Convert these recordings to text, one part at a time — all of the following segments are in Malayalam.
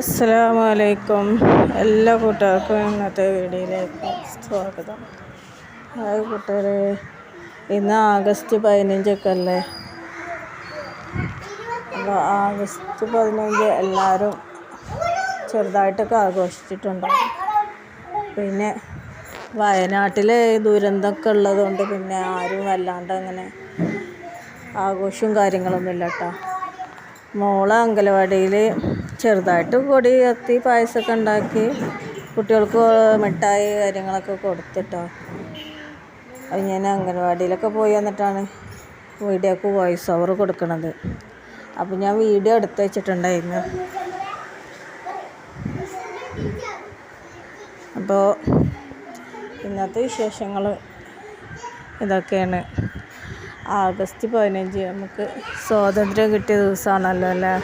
അലൈക്കും എല്ലാ കൂട്ടുകാർക്കും ഇന്നത്തെ വീഡിയോയിലേക്ക് സ്വാഗതം. ഹായ് കൂട്ടുകാരെ. ഇന്ന് ആഗസ്റ്റ് പതിനഞ്ചൊക്കെ അല്ലേ അപ്പോൾ ആഗസ്റ്റ് പതിനഞ്ച് എല്ലാവരും ചെറുതായിട്ടൊക്കെ ആഘോഷിച്ചിട്ടുണ്ടാവും പിന്നെ വയനാട്ടിൽ ദുരന്തമൊക്കെ ഉള്ളതുകൊണ്ട് പിന്നെ ആരും വല്ലാണ്ട് അങ്ങനെ ആഘോഷവും കാര്യങ്ങളൊന്നും ഇല്ല കേട്ടോ. മോളെ അങ്കലവാടിയിൽ ചെറുതായിട്ട് കൊടി കത്തി പായസമൊക്കെ ഉണ്ടാക്കി കുട്ടികൾക്ക് മിഠായി കാര്യങ്ങളൊക്കെ കൊടുത്തിട്ടോ. അത് ഞാൻ അംഗൻവാടിയിലൊക്കെ പോയി വന്നിട്ടാണ് വീഡിയോക്ക് വോയിസ് ഓവർ കൊടുക്കണത്. അപ്പോൾ ഞാൻ വീഡിയോ എടുത്ത് വെച്ചിട്ടുണ്ടായിരുന്നു. അപ്പോൾ ഇന്നത്തെ വിശേഷങ്ങൾ ഇതൊക്കെയാണ്. ആഗസ്റ്റ് പതിനഞ്ച് നമുക്ക് സ്വാതന്ത്ര്യം കിട്ടിയ ദിവസമാണല്ലോ അല്ലേ?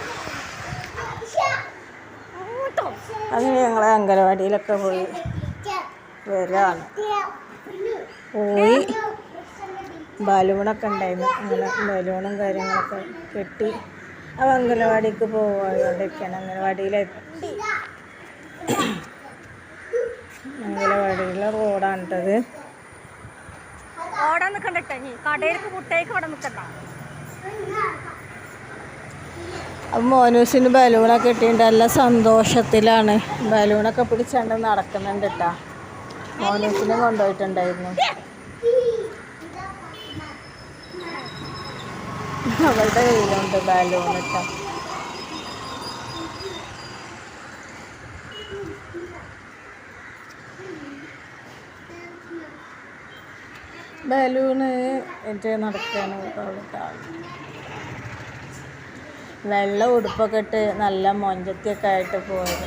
അങ്ങനെ ഞങ്ങൾ അംഗനവാടിയിലൊക്കെ പോയി വരാണ്. പോയി. ബലൂണൊക്കെ ഉണ്ടായിരുന്നു. അങ്ങനെ ബലൂണും കാര്യങ്ങളൊക്കെ കെട്ടി. അവ അംഗനവാടിക്ക് പോവാണ്ടിരിക്കുകയാണ് അംഗനവാടിയിലെത്തി. അംഗനവാടിയിലെ റോഡാണിട്ടത്. ഓടാൻ നിൽക്കണ്ടട്ടെ നീ കടയിലേക്ക് കുട്ടേക്ക് അവിടെ നിൽക്കണ്ട മോനൂസിന് ബലൂണൊക്കെ ഇട്ടിട്ട് നല്ല സന്തോഷത്തിലാണ്. ബലൂണൊക്കെ പിടിച്ചാണ്ട് നടക്കുന്നുണ്ട് കേട്ടാ മോനൂസിനെ കൊണ്ടുപോയിട്ടുണ്ടായിരുന്നു. അവളുടെ കയ്യിലുണ്ട് ബലൂൺ കേട്ടോ ബലൂണ് എന്റെ നടക്കുകയാണ് കേട്ടോ വെള്ള ഉടുപ്പൊക്കെ ഇട്ട് നല്ല മൊഞ്ചത്തിയൊക്കെ ആയിട്ട് പോയത്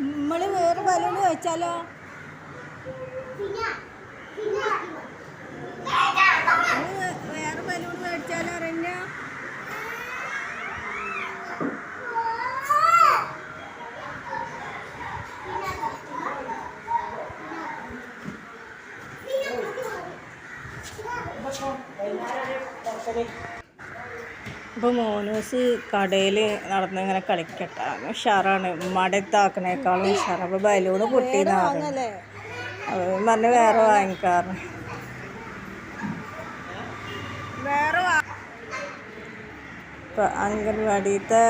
നമ്മൾ വേറെ ബലൂൺ വെച്ചാലോ വേറെ ബലൂൺ മേടിച്ചാലോ റെന്ന ഇപ്പോൾ മോനൂസ് കടയിൽ നടന്ന് ഇങ്ങനെ കളിക്കട്ടെ. ഉഷാറാണ്. മടത്താക്കണേക്കാളും ഉഷാറ്. അപ്പോൾ ബലൂണ് പൊട്ടിയെന്ന് അവൻ പറഞ്ഞ് വേറെ വാങ്ങിക്കാറ് ഇപ്പം അംഗൻവാടിയിലത്തെ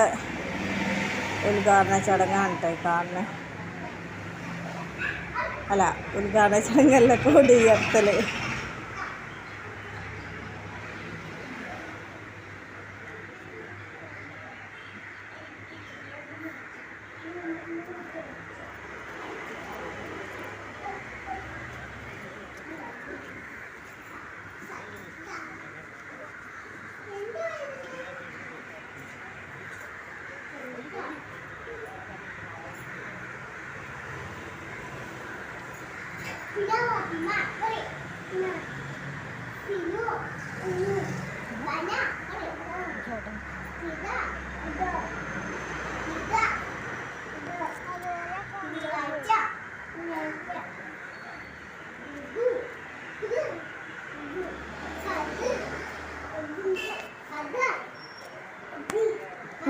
ഉദ്ഘാടന ചടങ്ങാണ് കേട്ടോ കാണുന്നത് അല്ല ഉദ്ഘാടന ചടങ്ങല്ല കൊടിയർത്തൽ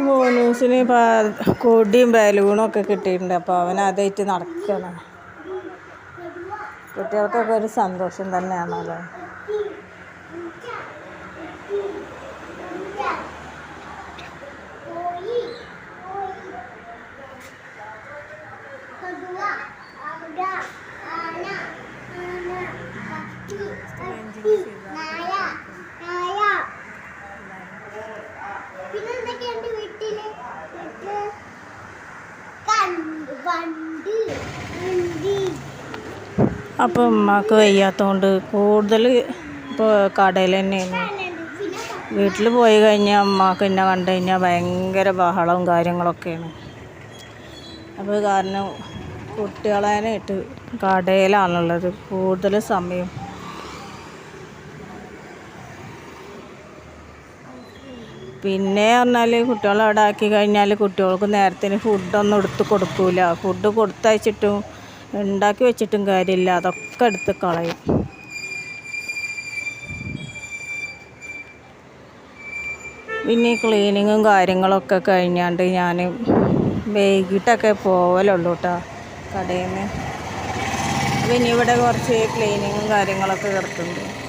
മോനൂസിന് കൊടിയും ബലൂണും ഒക്കെ കിട്ടിയിട്ടുണ്ട്. അപ്പോൾ അവൻ അതായിട്ട് നടക്കണം. കുട്ടികൾക്കൊക്കെ ഒരു സന്തോഷം തന്നെയാണല്ലോ. അപ്പോൾ ഉമ്മാക്ക് വയ്യാത്തതുകൊണ്ട് കൂടുതൽ ഇപ്പോൾ കടയിൽ തന്നെയാണ്. വീട്ടിൽ പോയി കഴിഞ്ഞാൽ അമ്മയ്ക്ക് എന്നെ കണ്ടു കഴിഞ്ഞാൽ ഭയങ്കര ബഹളവും കാര്യങ്ങളൊക്കെയാണ്. അപ്പോൾ കാരണം കുട്ടികളായിട്ട് കടയിലാണുള്ളത് കൂടുതൽ സമയം. പിന്നെ പറഞ്ഞാൽ കുട്ടികളെ അവിടെ ആക്കി കഴിഞ്ഞാൽ കുട്ടികൾക്ക് നേരത്തിന് ഫുഡൊന്നും എടുത്ത് കൊടുക്കില്ല ഫുഡ് കൊടുത്തയച്ചിട്ടും ഉണ്ടാക്കി വെച്ചിട്ടും കാര്യമില്ല. അതൊക്കെ എടുത്ത് കളയും. പിന്നെ ഈ ക്ലീനിങ്ങും കാര്യങ്ങളൊക്കെ കഴിഞ്ഞാണ്ട് ഞാൻ വൈകിട്ടൊക്കെ പോവലുള്ളൂ കേട്ടോ കടയിൽ നിന്ന് പിന്നെ ഇവിടെ കുറച്ച് ക്ലീനിങ്ങും കാര്യങ്ങളൊക്കെ കിടക്കുന്നുണ്ട്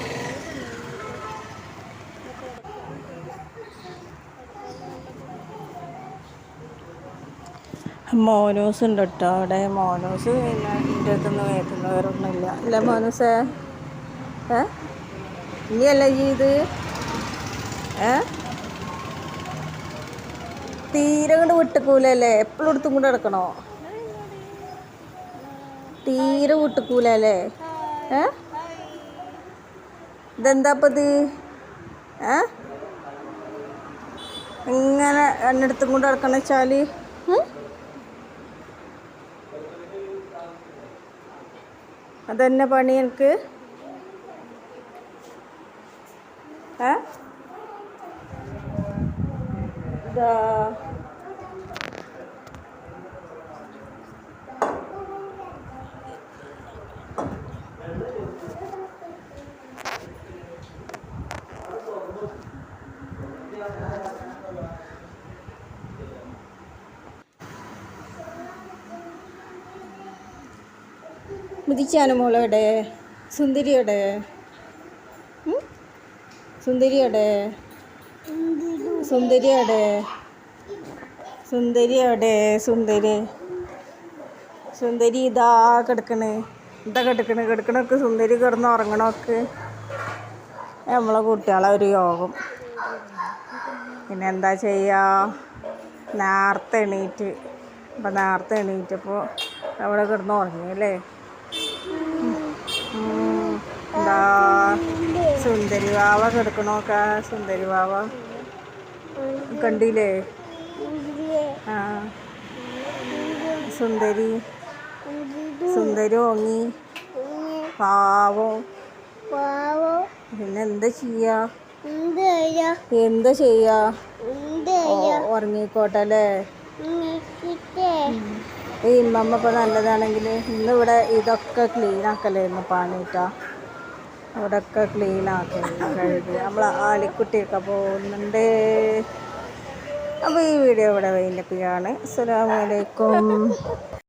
മോനൂസ് ഉണ്ട് കേട്ടോ അവിടെ? മോനൂസ് പിന്നെ എന്റെ അടുത്തൊന്നും കേൾക്കുന്നവരൊന്നുമില്ല അല്ലേ മോനൂസേ? ഏ? ഇനിയല്ല ഈ ഏ? തീരെ കൊണ്ട് വിട്ടുക്കൂലല്ലേ? എപ്പോഴും എടുത്തും കൊണ്ട് കിടക്കണോ തീരെ വിട്ടുക്കൂലല്ലേ? ഏ? ഇതെന്താപ്പത് ഏ? ഇങ്ങനെ എന്നെടുത്തും കൊണ്ട് കിടക്കണ വെച്ചാൽ അതന്നെ പണി എനിക്ക് മുതിച്ചാനും മോളോടെ സുന്ദരിയുടെ സുന്ദരിയുടെ സുന്ദരിയുടെ സുന്ദരിയുടെ സുന്ദരി സുന്ദരി ഇതാ കിടക്കണ്. ഇതാ കിടക്കണ്. കിടക്കണൊക്കെ സുന്ദരി കിടന്ന് ഉറങ്ങണമൊക്കെ നമ്മളെ കുട്ടികളെ ഒരു യോഗം. പിന്നെ എന്താ ചെയ്യുക നേരത്തെ എണീറ്റ്. അപ്പം നേരത്തെ എണീറ്റപ്പോൾ അവിടെ കിടന്ന് ഉറങ്ങി അല്ലേ. എന്താ? സുന്ദരി വാവ കിടക്കണോക്ക സുന്ദരി വാവ. കണ്ടില്ലേ? ആ. സുന്ദരി. സുന്ദരി ഓങ്ങി പാവം. പാവോ പിന്നെ എന്താ ചെയ്യാ? എന്താ ചെയ്യാ? ഉറങ്ങിക്കോട്ടെ അല്ലേ? ഈ ഇമ്മമ്മ ഇപ്പോൾ നല്ലതാണെങ്കിൽ ഇന്നിവിടെ ഇതൊക്കെ ക്ലീൻ ആക്കലായിരുന്നു പണിയിട്ട ഇവിടെയൊക്കെ ക്ലീൻ ആക്കി കഴുകി. നമ്മൾ ആലിക്കുട്ടിയൊക്കെ പോകുന്നുണ്ട് അപ്പോൾ ഈ വീഡിയോ ഇവിടെ വൈകിപ്പിക്കുകയാണ് അലൈക്കും.